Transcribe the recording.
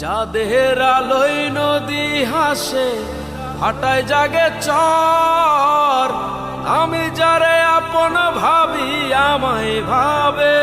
চাঁদের আলোয় নদী হাসে হাটায় জাগে চর। আমি যারে আপন ভাবি আমায় ভাবে।